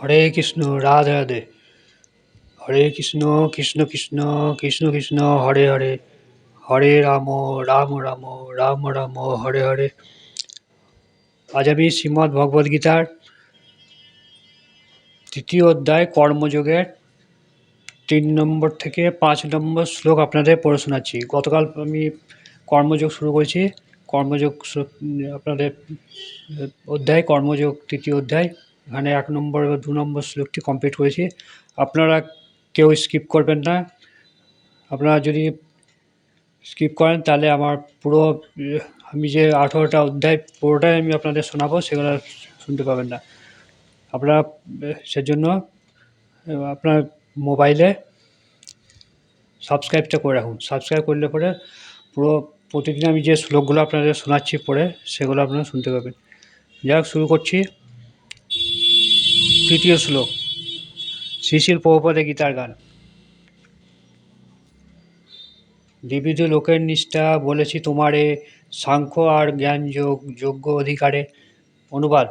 হরে কৃষ্ণ, রাধে রাধে। হরে কৃষ্ণ কৃষ্ণ কৃষ্ণ কৃষ্ণ কৃষ্ণ, হরে হরে। হরে রাম রাম রাম রাম রাম, হরে হরে। আজ আমি শ্রীমদ্ ভগবদ গীতার তৃতীয় অধ্যায় কর্মযোগের তিন নম্বর থেকে পাঁচ নম্বর শ্লোক আপনাদের পড়ে শোনাচ্ছি। গতকাল আমি কর্মযোগ শুরু করেছি। কর্মযোগ আপনাদের, অধ্যায় কর্মযোগ, তৃতীয় অধ্যায়। এখানে এক নম্বর এবং দু নম্বর শ্লোকটি কমপ্লিট করেছি আপনারা কেউ স্কিপ করবেন না। আপনারা যদি স্কিপ করেন, তাহলে আমার পুরো, আমি যে আঠেরোটা অধ্যায়, পুরোটাই আমি আপনাদের শোনাবো, সেগুলো শুনতে পাবেন না। আপনারা, সেজন্য, আপনার মোবাইলে সাবস্ক্রাইবটা করে রাখুন। সাবস্ক্রাইব করলে পরে পুরো, প্রতিদিন আমি যে শ্লোকগুলো আপনাদের শোনাচ্ছি পরে, সেগুলো আপনারা শুনতে পাবেন। যাই শুরু করছি। তৃতীয় শ্লোক, শিশির প্রভুপদে গীতার গান। বিবিধ লোকের নিষ্ঠা বলেছি তোমারে, সাংখ্য আর জ্ঞান যোগ, যোগ্য অধিকারে। অনুবাদ,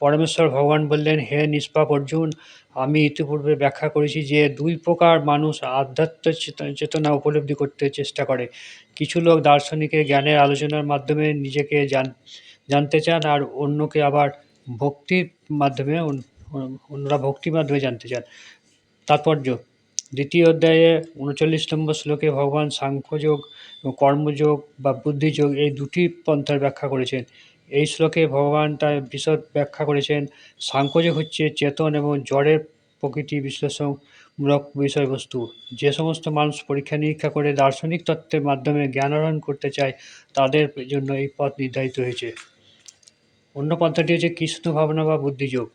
পরমেশ্বর ভগবান বললেন, হে নিষ্পাপ অর্জুন, আমি ইতিপূর্বে ব্যাখ্যা করেছি যে দুই প্রকার মানুষ আধ্যাত্ম চেত- চেতনা উপলব্ধি করতে চেষ্টা করে। কিছু লোক দার্শনিকের জ্ঞানের আলোচনার মাধ্যমে নিজেকে জান, জানতে চান আর অন্যকে আবার ভক্তির মাধ্যমে অন্যরা ভক্তির মাধ্যমে জানতে চান। তাৎপর্য, দ্বিতীয় অধ্যায়ে উনচল্লিশ নম্বর শ্লোকে ভগবান সাংখ্যযোগ কর্মযোগ বা বুদ্ধিযোগ এই দুটি পন্থার ব্যাখ্যা করেছেন। এই শ্লোকে ভগবান তার বিশদ ব্যাখ্যা করেছেন, সাংখ্যযোগ হচ্ছে চেতন এবং জড়ের প্রকৃতি বিশ্লেষণমূলক বিষয়বস্তু। যে সমস্ত মানুষ পরীক্ষা নিরীক্ষা করে দার্শনিক তত্ত্বের মাধ্যমে জ্ঞান আহরণ করতে চায়, তাদের জন্য এই পথ নির্ধারিত হয়েছে। অন্য পন্থাটি হচ্ছে কৃষ্ণ ভাবনা বা বুদ্ধিযোগ।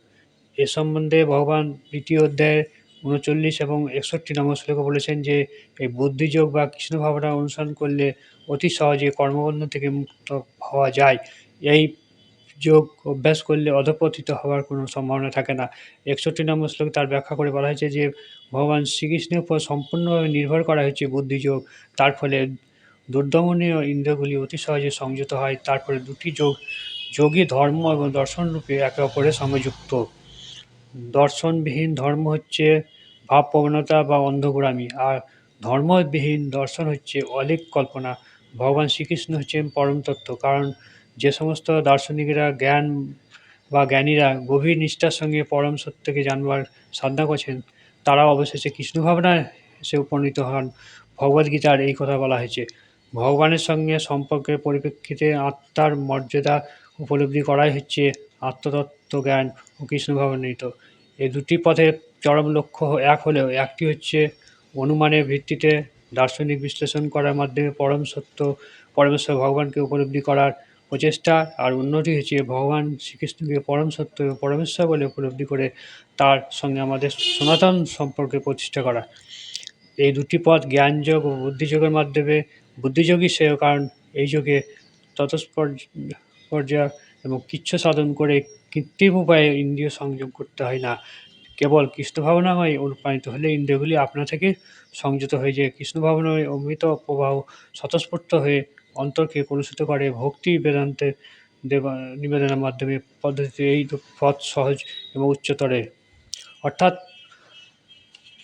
এ সম্বন্ধে ভগবান দ্বিতীয় অধ্যায় উনচল্লিশ এবং একষট্টি নম্বর শ্লোকে বলেছেন যে, এই বুদ্ধিযোগ বা কৃষ্ণ ভাবনা অনুসরণ করলে অতি সহজে কর্মবন্ধন থেকে মুক্ত হওয়া যায়। এই যোগ অভ্যাস করলে অধপতিত হওয়ার কোনো সম্ভাবনা থাকে না। একষট্টি নম্বর শ্লোকে তার ব্যাখ্যা করে বলা হয়েছে যে, ভগবান শ্রীকৃষ্ণের উপর সম্পূর্ণভাবে নির্ভর করা হয়েছে বুদ্ধিযোগ। তার ফলে দুর্দমনীয় ইন্দ্রগুলি অতি সহজে সংযত হয়। তারপরে দুটি যোগ, যোগী ধর্ম এবং দর্শন রূপে একে অপরের সঙ্গে যুক্ত। দর্শনবিহীন ধর্ম হচ্ছে ভাবপ্রবণতা বা অন্ধগুরামি আর ধর্মবিহীন দর্শন হচ্ছে অলিক কল্পনা। ভগবান শ্রীকৃষ্ণ হচ্ছেন পরম তত্ত্ব, কারণ যে সমস্ত দার্শনিকরা, জ্ঞান বা জ্ঞানীরা গভীর নিষ্ঠার সঙ্গে পরম সত্যকে জানবার সাধনা করছেন, তারা অবশেষে কৃষ্ণ ভাবনায় এসে উপনীত হন। ভগবদ্গীতার এই কথা বলা হয়েছে, ভগবানের সঙ্গে সম্পর্কের পরিপ্রেক্ষিতে আত্মার মর্যাদা উপলব্ধি করাই হচ্ছে আত্মতত্ত্ব। জ্ঞান ও কৃষ্ণ ভাবনায়িত এই দুটি পথের চরম লক্ষ্য এক হলেও, একটি হচ্ছে অনুমানের ভিত্তিতে দার্শনিক বিশ্লেষণ করার মাধ্যমে পরম সত্য, পরমেশ্বর ভগবানকে উপলব্ধি করার প্রচেষ্টা, আর অন্যটি হচ্ছে ভগবান শ্রীকৃষ্ণকে পরম সত্য এবং পরমেশ্বর বলে উপলব্ধি করে তার সঙ্গে আমাদের সনাতন সম্পর্কে প্রতিষ্ঠা করা। এই দুটি পথ জ্ঞানযোগ ও বুদ্ধিযোগের মাধ্যমে, বুদ্ধিযোগী সেও কারণ এই যুগে ততস্পর্যা এবং কিচ্ছু সাধন করে কৃত্রিম উপায়ে ইন্দ্রিয় সংযোগ করতে হয় না। কেবল কৃষ্ণ ভাবনাময় অনুপ্রাণিত হলে ইন্দ্রিয়গুলি আপনা থেকে সংযত হয়ে যায়। কৃষ্ণ ভাবনাময় অমৃত প্রবাহ স্বতঃস্ফূর্ত হয়ে অন্তরকে কলুষিত করে। ভক্তি বেদান্তে দেবা, নিবেদনের মাধ্যমে পদ্ধতিতে এই পথ সহজ এবং উচ্চতরে। অর্থাৎ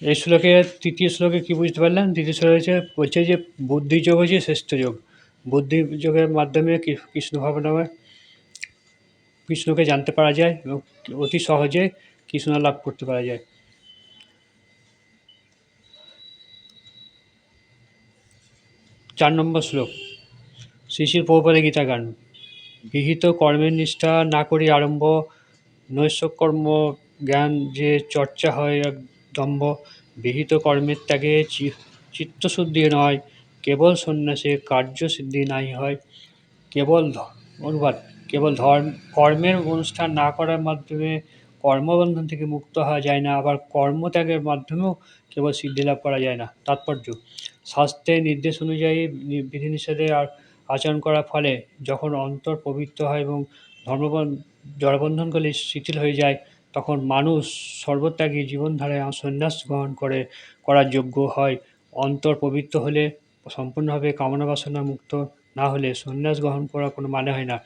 এই শ্লোকে, তৃতীয় শ্লোকে কী বুঝতে পারলেন? তৃতীয় শ্লোকে হচ্ছে বলছে যে, বুদ্ধিযোগ হচ্ছে শ্রেষ্ঠ যোগ। বুদ্ধিযোগের মাধ্যমে কৃষ্ণ ভাবনাময় কৃষ্ণকে জানতে পারা যায় এবং অতি সহজে কৃষ্ণ লাভ করতে পারা যায়। চার নম্বর শ্লোক শিশির প্রভুপাদের গীতা গান বিহিত কর্মের নিষ্ঠা না করি আরম্ভ নৈশকর্ম জ্ঞান যে চর্চা হয় এক দম্ভ, বিহিত কর্মের ত্যাগে চিত্তশুদ্ধি নয়, কেবল সন্ন্যাসে কার্যসিদ্ধি নাই হয়, কেবল ধ- অনুবাদ। কেবল ধর্ম, কর্মের অনুষ্ঠান না করার মাধ্যমে কর্মবন্ধন থেকে মুক্ত হওয়া যায় না, আবার কর্মত্যাগের মাধ্যমেও কেবল সিদ্ধি লাভ করা যায় না। তাৎপর্য শাস্ত্রের নির্দেশ অনুযায়ী নি- বিধিনিষেধে আর আচরণ করার ফলে যখন অন্তর পবিত্র হয় এবং ধর্মবন, জড়বন্ধনগুলি শিথিল হয়ে যায়, তখন মানুষ সর্বত্যাগী জীবনধারায় সন্ন্যাস গ্রহণ করে, করার যোগ্য হয়। অন্তর পবিত্র হলে সম্পূর্ণভাবে কামনা বাসনা মুক্ত না হলে সন্ন্যাস গ্রহণ করার কোনো মানে হয় না।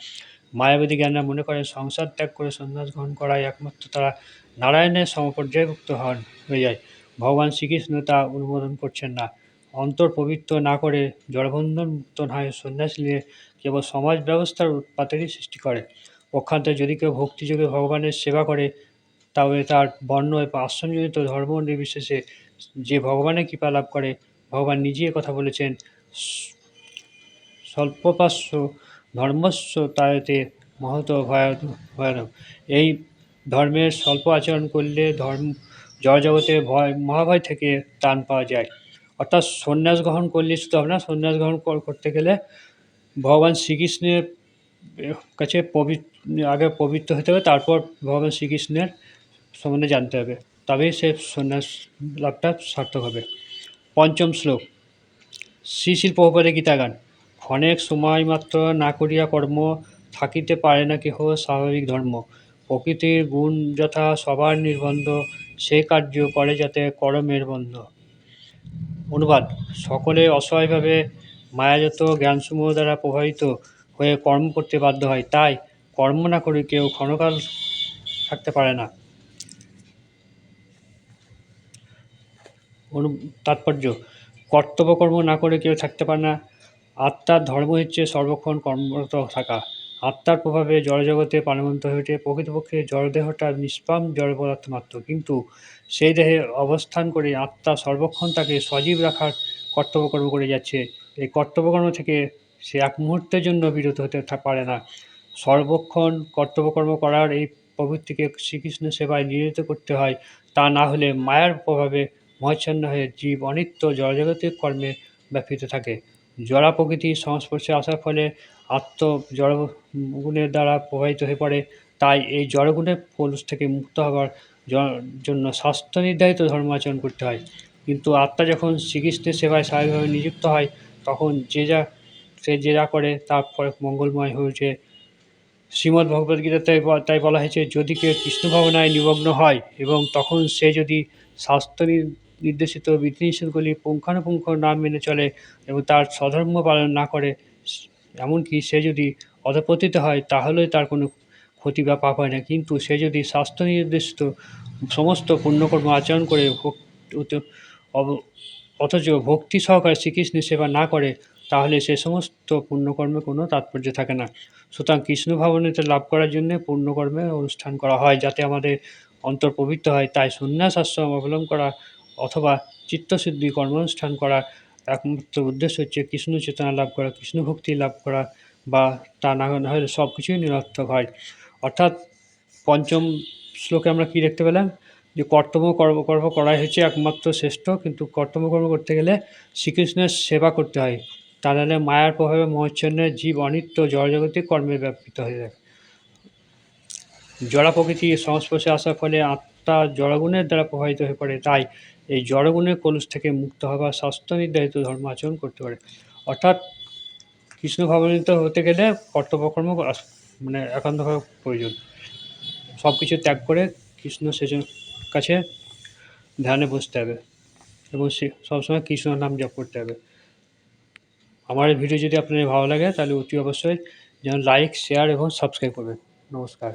মায়াবাদী জ্ঞানরা মনে করেন, সংসার ত্যাগ করে সন্ন্যাস গ্রহণ করাই একমাত্র তারা নারায়ণের সমপর্যায়ভুক্ত হন, হয়ে যায়। ভগবান শ্রীকৃষ্ণ তা অনুমোদন করছেন না। অন্তর পবিত্র না করে জড়বন্ধন মুক্ত না হয়ে সন্ন্যাস নিয়ে কেবল সমাজ ব্যবস্থার উৎপাতেরই সৃষ্টি করে। পক্ষান্তরে যদি কেউ ভক্তিযোগে ভগবানের সেবা করে, তবে তার বর্ণ এবং আশ্রমজনিত ধর্ম নির্বিশেষে যে ভগবানের কৃপা লাভ করে, ভগবান নিজেই কথা বলেছেন স্বল্পপাস্য ধর্মস্ব তায়তে মহত ভয় ভয়ানক। এই ধর্মের স্বল্প আচরণ করলে ধর্ম, জড়জগতে ভয়, মহাভয় থেকে ত্রাণ পাওয়া যায়। অর্থাৎ সন্ন্যাস গ্রহণ করলে শুধু হবে না। সন্ন্যাস গ্রহণ করতে গেলে ভগবান শ্রীকৃষ্ণের কাছে পবিত্র, আগে পবিত্র হতে হবে, তারপর ভগবান শ্রীকৃষ্ণের সম্বন্ধে জানতে হবে। তবেই সে সন্ন্যাস লাভটা সার্থক হবে। পঞ্চম শ্লোক শ্রী শ্রী প্রভুপাদে গীতাগান। ক্ষণেক সময় মাত্র না করিয়া কর্ম থাকিতে পারে না কেহ স্বাভাবিক ধর্ম। প্রকৃতির গুণ যথা সবার নির্বন্ধ, সে কার্য করে যাতে কর্মের বন্ধ। অনুবাদ, সকলে অসহায়ভাবে মায়াজাত জ্ঞানসমূহ দ্বারা প্রভাবিত হয়ে কর্ম করতে বাধ্য হয়, তাই কর্ম না করে কেউ ক্ষণকাল থাকতে পারে না। তাৎপর্য, কর্তব্যকর্ম না করে কেউ থাকতে পারে না। আত্মার ধর্ম হচ্ছে সর্বক্ষণ কর্মরত থাকা। আত্মার প্রভাবে জড়জগতে প্রাণবন্ত হয়ে ওঠে। প্রকৃতপক্ষে জড়দেহটা নিষ্পাম জড় পদার্থ মাত্র। কিন্তু সেই দেহে অবস্থান করে আত্মা সর্বক্ষণ তাকে সজীব রাখার কর্তব্যকর্ম করে যাচ্ছে। এই কর্তব্যকর্ম থেকে সে এক মুহূর্তের জন্য বিরত হতে পারে না। সর্বক্ষণ কর্তব্যকর্ম করার এই প্রবৃত্তিকে শ্রীকৃষ্ণ সেবায় নিয়োজিত করতে হয়। তা না হলে মায়ার প্রভাবে মহাচ্ছন্ন হয়ে জীব অনিত্য জড়জগতিক কর্মে ব্যাপৃত থাকে। জড়া প্রকৃতির সংস্পর্শে আসার ফলে আত্ম জড় গুণের দ্বারা প্রভাবিত হয়ে পড়ে। তাই এই জড়গুণের পলুষ থেকে মুক্ত জ- জন্য শাস্ত্র নির্ধারিত ধর্ম আচরণ করতে হয়। কিন্তু আত্মা যখন শ্রীকৃষ্ণের সেবায় স্বাভাবিকভাবে নিযুক্ত হয়, তখন যে যা, সে যে যা করে তার ফলে মঙ্গলময় হয়ে ওঠে। শ্রীমদ্ ব- তাই বলা হয়েছে, যদি কেউ কৃষ্ণ ভাবনায় নিমগ্ন হয় এবং তখন সে যদি নি- নির্দেশিত বিধিনিষেধগুলি পুঙ্খানুপুঙ্খ না মেনে চলে এবং তার স্বধর্ম পালন না করে, এমনকি সে যদি অধপতিত হয় তাহলে তার কোনো ক্ষতি বা পাপ হয় না। কিন্তু সে যদি স্বাস্থ্য নির্দেশিত সমস্ত পুণ্যকর্ম আচরণ করে অথচ ভক্তি সহকারে শ্রীকৃষ্ণের সেবা না করে, তাহলে সে সমস্ত পুণ্যকর্মে কোনো তাৎপর্য থাকে না। সুতরাং কৃষ্ণ ভাবনীতে লাভ করার জন্য পুণ্যকর্মে অনুষ্ঠান করা হয় যাতে আমাদের অন্তর পবিত্র হয়। তাই সন্ন্যাস আশ্রম অবলম্বন করা অথবা চিত্তশুদ্ধি কর্মানুষ্ঠান করা, একমাত্র উদ্দেশ্য হচ্ছে কৃষ্ণ চেতনা লাভ করা, কৃষ্ণ ভক্তি লাভ করা বা তা না হলে সব কিছুই নিরর্থক হয়। অর্থাৎ পঞ্চম শ্লোকে আমরা কি দেখতে পেলাম? যে কর্তব্য কর্ম কর্ম করাই হচ্ছে একমাত্র শ্রেষ্ঠ, কিন্তু কর্তব্য কর্ম করতে গেলে শ্রীকৃষ্ণের সেবা করতে হয়। তা নাহলে মায়ার প্রভাবে মহাচ্ছন্নের জীব অনিত্য জড়জগতিক কর্মে ব্যাপৃত হয়ে যায়। জড়া প্রকৃতির সংস্পর্শে আসার ফলে আত্মা জড়গুণের দ্বারা প্রভাবিত হয়ে পড়ে। তাই এই জড়গুণের কলুষ থেকে মুক্ত হওয়া শাস্ত্র নির্ধারিত ধর্ম আচরণ করতে পারে। অর্থাৎ কৃষ্ণ ভাবনিত হতে গেলে কর্তব্যকর্ম মানে একান্তভাবে প্রয়োজন। সব কিছু ত্যাগ করে কৃষ্ণ সেজন কাছে ধ্যানে বসতে হবে এবং সে সবসময় কৃষ্ণ নাম জপ করতে হবে। আমার এই ভিডিও যদি আপনাদের ভালো লাগে, তাহলে অতি অবশ্যই যেন লাইক শেয়ার এবং সাবস্ক্রাইব করবেন। নমস্কার।